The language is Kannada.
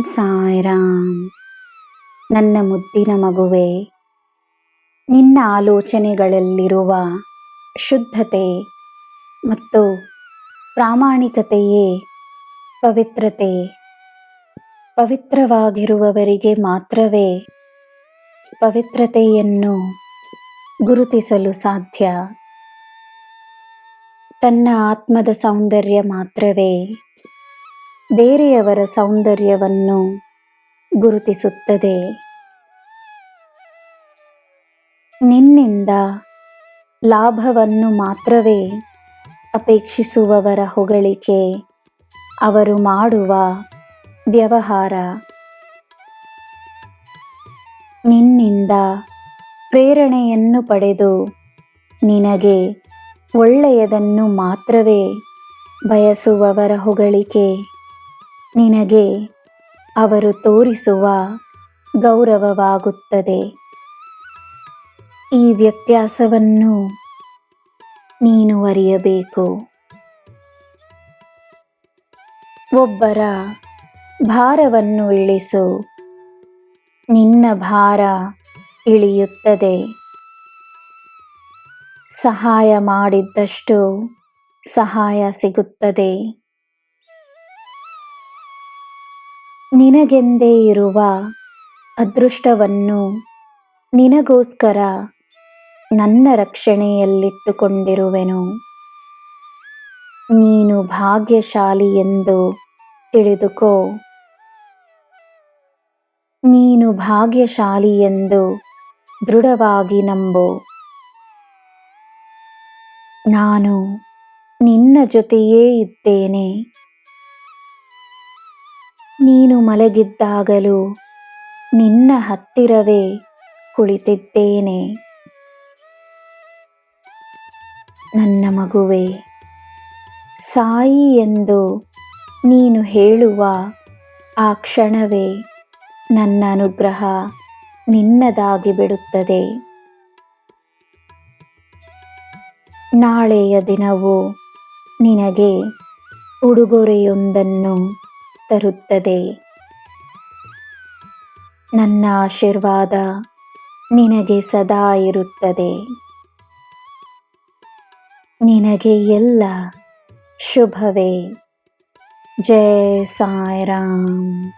ಸಾಯಿರಾಮ್, ನನ್ನ ಮುದ್ದಿನ ಮಗುವೆ, ನಿನ್ನ ಆಲೋಚನೆಗಳಲ್ಲಿರುವ ಶುದ್ಧತೆ ಮತ್ತು ಪ್ರಾಮಾಣಿಕತೆಯೇ ಪವಿತ್ರತೆ. ಪವಿತ್ರವಾಗಿರುವವರಿಗೆ ಮಾತ್ರವೇ ಪವಿತ್ರತೆಯನ್ನು ಗುರುತಿಸಲು ಸಾಧ್ಯ. ತನ್ನ ಆತ್ಮದ ಸೌಂದರ್ಯ ಮಾತ್ರವೇ ಬೇರೆಯವರ ಸೌಂದರ್ಯವನ್ನು ಗುರುತಿಸುತ್ತದೆ. ನಿನ್ನಿಂದ ಲಾಭವನ್ನು ಮಾತ್ರವೇ ಅಪೇಕ್ಷಿಸುವವರ ಹೊಗಳಿಕೆ ಅವರು ಮಾಡುವ ವ್ಯವಹಾರ. ನಿನ್ನಿಂದ ಪ್ರೇರಣೆಯನ್ನು ಪಡೆದು ನಿನಗೆ ಒಳ್ಳೆಯದನ್ನು ಮಾತ್ರವೇ ಬಯಸುವವರ ಹೊಗಳಿಕೆ. ನಿನಗೆ ಅವರು ತೋರಿಸುವ ಗೌರವವಾಗುತ್ತದೆ. ಈ ವ್ಯತ್ಯಾಸವನ್ನು ನೀನು ಅರಿಯಬೇಕು. ಒಬ್ಬರ ಭಾರವನ್ನು ಇಳಿಸು ನಿನ್ನ ಭಾರ ಇಳಿಯುತ್ತದೆ. ಸಹಾಯ ಮಾಡಿದ್ದಷ್ಟು ಸಹಾಯ ಸಿಗುತ್ತದೆ. ನಿನಗೆಂದೇ ಇರುವ ಅದೃಷ್ಟವನ್ನು ನಿನಗೋಸ್ಕರ ನನ್ನ ರಕ್ಷಣೆಯಲ್ಲಿಟ್ಟುಕೊಂಡಿರುವೆನು. ನೀನು ಭಾಗ್ಯಶಾಲಿ ಎಂದು ತಿಳಿದುಕೋ. ನೀನು ಭಾಗ್ಯಶಾಲಿ ಎಂದು ದೃಢವಾಗಿ ನಂಬು. ನಾನು ನಿನ್ನ ಜೊತೆಯೇ ಇದ್ದೇನೆ. ನೀನು ಮಲಗಿದ್ದಾಗಲೂ ನಿನ್ನ ಹತ್ತಿರವೇ ಕುಳಿತಿದ್ದೇನೆ. ನನ್ನ ಮಗುವೆ, ಸಾಯಿ ಎಂದು ನೀನು ಹೇಳುವ ಆ ಕ್ಷಣವೇ ನನ್ನ ಅನುಗ್ರಹ ನಿನ್ನದಾಗಿ ಬಿಡುತ್ತದೆ. ನಾಳೆಯ ದಿನವು ನಿನಗೆ ಉಡುಗೊರೆಯೊಂದನ್ನು ತರುತ್ತದೆ. ನನ್ನ ಆಶೀರ್ವಾದ ನಿನಗೆ ಸದಾ ಇರುತ್ತದೆ. ನಿನಗೆ ಎಲ್ಲ ಶುಭವೇ. ಜಯ ಸಾಯಿರಾಮ್.